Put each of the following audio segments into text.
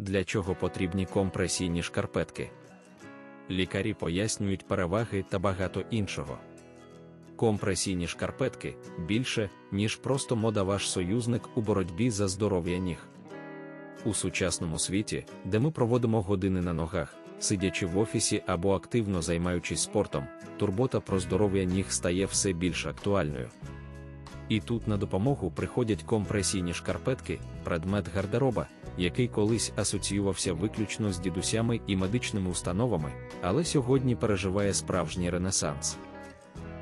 Для чого потрібні компресійні шкарпетки? Лікарі пояснюють переваги та багато іншого. Компресійні шкарпетки більше, ніж просто мода ваш союзник у боротьбі за здоров'я ніг. У сучасному світі, де ми проводимо години на ногах, сидячи в офісі або активно займаючись спортом, турбота про здоров'я ніг стає все більш актуальною. І тут на допомогу приходять компресійні шкарпетки, предмет гардероба, який колись асоціювався виключно з дідусями і медичними установами, але сьогодні переживає справжній ренесанс.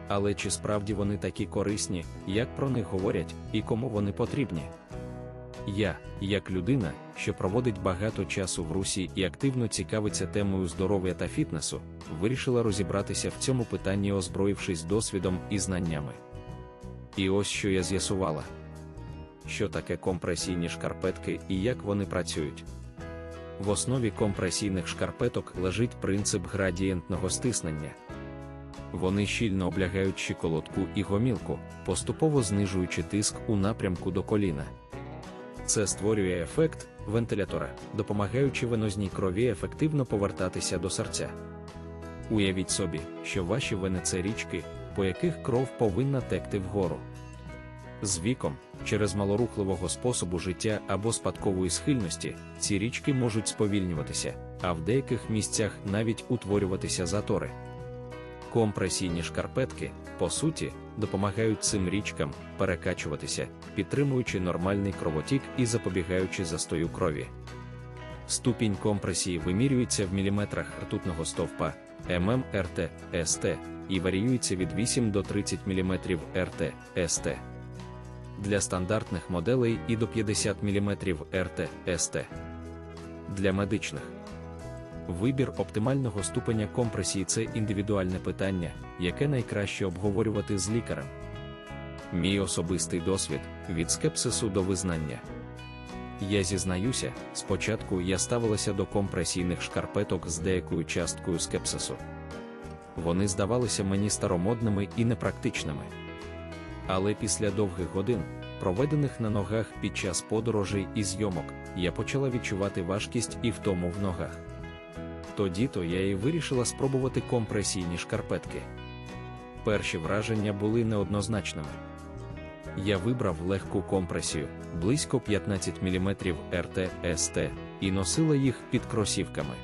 Але чи справді вони такі корисні, як про них говорять, і кому вони потрібні? Я, як людина, що проводить багато часу в русі і активно цікавиться темою здоров'я та фітнесу, вирішила розібратися в цьому питанні, озброївшись досвідом і знаннями. І ось що я з'ясувала: що таке компресійні шкарпетки і як вони працюють. В основі компресійних шкарпеток лежить принцип градієнтного стиснення. Вони щільно облягають щиколотку і гомілку, поступово знижуючи тиск у напрямку до коліна. Це створює ефект вентилятора, допомагаючи венозній крові ефективно повертатися до серця. Уявіть собі, що ваші вени це річки, по яких кров повинна текти вгору. З віком, через малорухливого способу життя або спадкової схильності, ці річки можуть сповільнюватися, а в деяких місцях навіть утворюватися затори. Компресійні шкарпетки, по суті, допомагають цим річкам перекачуватися, підтримуючи нормальний кровотік і запобігаючи застою крові. Ступінь компресії вимірюється в міліметрах ртутного стовпа ММРТ СТ і варіюється від 8 до 30 мм РТ СТ. Для стандартних моделей і до 50 мм РТ СТ. Для медичних Вибір оптимального ступеня компресії це індивідуальне питання, яке найкраще обговорювати з лікарем. Мій особистий досвід від скепсису до визнання. Я зізнаюся, спочатку я ставилася до компресійних шкарпеток з деякою часткою скепсису. Вони здавалися мені старомодними і непрактичними. Але після довгих годин, проведених на ногах під час подорожей і зйомок, я почала відчувати важкість і втому в ногах. Тоді-то я і вирішила спробувати компресійні шкарпетки. Перші враження були неоднозначними. Я вибрав легку компресію близько 15 мм РТ СТ і носила їх під кросівками.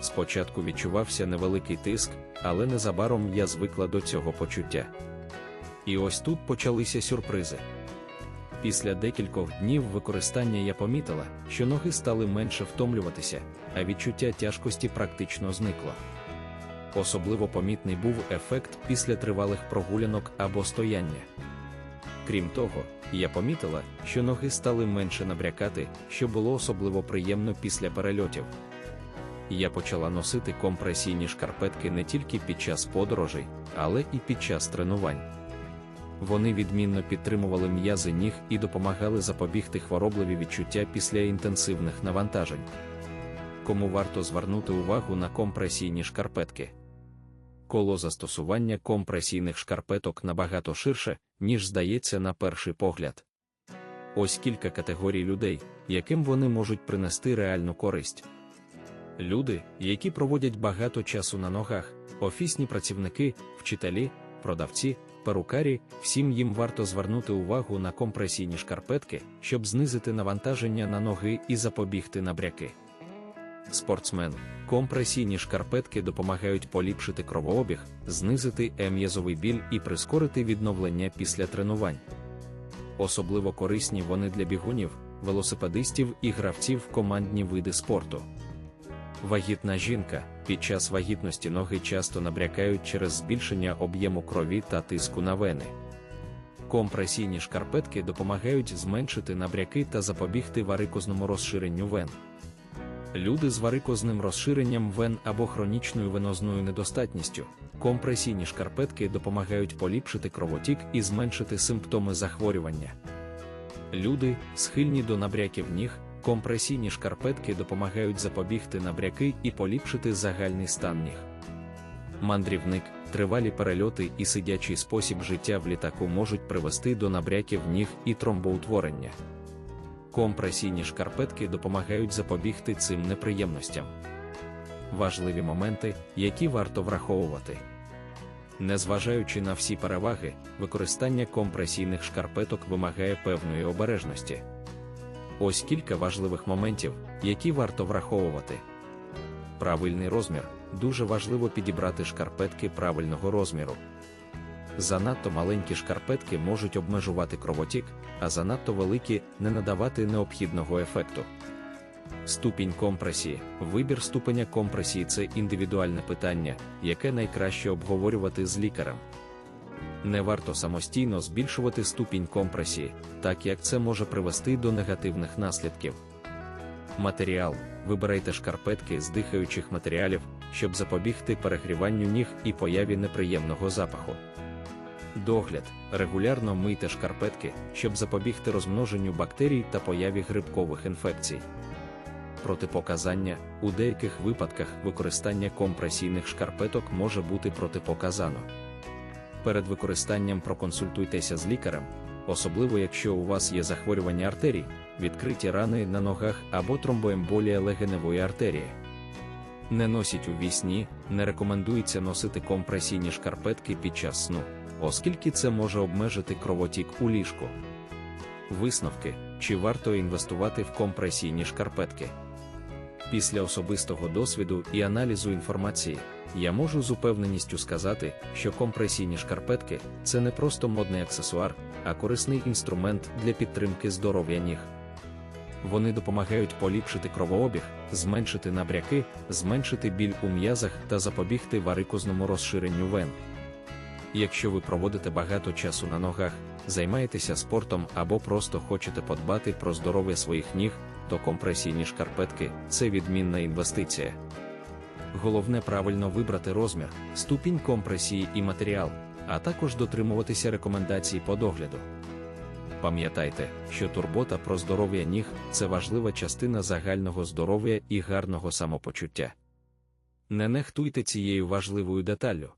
Спочатку відчувався невеликий тиск, але незабаром я звикла до цього почуття. І ось тут почалися сюрпризи. Після декількох днів використання я помітила, що ноги стали менше втомлюватися, а відчуття тяжкості практично зникло. Особливо помітний був ефект після тривалих прогулянок або стояння. Крім того, я помітила, що ноги стали менше набрякати, що було особливо приємно після перельотів. Я почала носити компресійні шкарпетки не тільки під час подорожей, але і під час тренувань. Вони відмінно підтримували м'язи ніг і допомагали запобігти хворобливі відчуття після інтенсивних навантажень. Кому варто звернути увагу на компресійні шкарпетки? Коло застосування компресійних шкарпеток набагато ширше, ніж здається на перший погляд. Ось кілька категорій людей, яким вони можуть принести реальну користь. Люди, які проводять багато часу на ногах, офісні працівники, вчителі, продавці, перукарі, всім їм варто звернути увагу на компресійні шкарпетки, щоб знизити навантаження на ноги і запобігти набряки. Спортсмен, компресійні шкарпетки допомагають поліпшити кровообіг, знизити ем'язовий біль і прискорити відновлення після тренувань. Особливо корисні вони для бігунів, велосипедистів і гравців в командні види спорту. Вагітна жінка під час вагітності ноги часто набрякають через збільшення об'єму крові та тиску на вени. Компресійні шкарпетки допомагають зменшити набряки та запобігти варикозному розширенню вен. Люди з варикозним розширенням вен або хронічною венозною недостатністю, компресійні шкарпетки допомагають поліпшити кровотік і зменшити симптоми захворювання. Люди, схильні до набряків ніг, компресійні шкарпетки допомагають запобігти набряки і поліпшити загальний стан ніг. Мандрівник, тривалі перельоти і сидячий спосіб життя в літаку можуть привести до набряків ніг і тромбоутворення. Компресійні шкарпетки допомагають запобігти цим неприємностям. Важливі моменти, які варто враховувати. Незважаючи на всі переваги, використання компресійних шкарпеток вимагає певної обережності. Ось кілька важливих моментів, які варто враховувати. Правильний розмір дуже важливо підібрати шкарпетки правильного розміру. Занадто маленькі шкарпетки можуть обмежувати кровотік, а занадто великі не надавати необхідного ефекту. Ступінь компресії. Вибір ступеня компресії це індивідуальне питання, яке найкраще обговорювати з лікарем. Не варто самостійно збільшувати ступінь компресії, так як це може привести до негативних наслідків. Матеріал. Вибирайте шкарпетки з дихаючих матеріалів, щоб запобігти перегріванню ніг і появі неприємного запаху. Догляд. Регулярно мийте шкарпетки, щоб запобігти розмноженню бактерій та появі грибкових інфекцій. Протипоказання у деяких випадках використання компресійних шкарпеток може бути протипоказано. Перед використанням проконсультуйтеся з лікарем, особливо якщо у вас є захворювання артерій, відкриті рани на ногах або тромбоемболія легеневої артерії. Не носіть у вісні, не рекомендується носити компресійні шкарпетки під час сну, оскільки це може обмежити кровотік у ліжку. Висновки, чи варто інвестувати в компресійні шкарпетки. Після особистого досвіду і аналізу інформації, я можу з упевненістю сказати, що компресійні шкарпетки це не просто модний аксесуар, а корисний інструмент для підтримки здоров'я ніг. Вони допомагають поліпшити кровообіг, зменшити набряки, зменшити біль у м'язах та запобігти варикозному розширенню вен. Якщо ви проводите багато часу на ногах, займаєтеся спортом або просто хочете подбати про здоров'я своїх ніг, то компресійні шкарпетки це відмінна інвестиція. Головне правильно вибрати розмір, ступінь компресії і матеріал, а також дотримуватися рекомендацій по догляду. Пам'ятайте, що турбота про здоров'я ніг це важлива частина загального здоров'я і гарного самопочуття. Не нехтуйте цією важливою деталлю.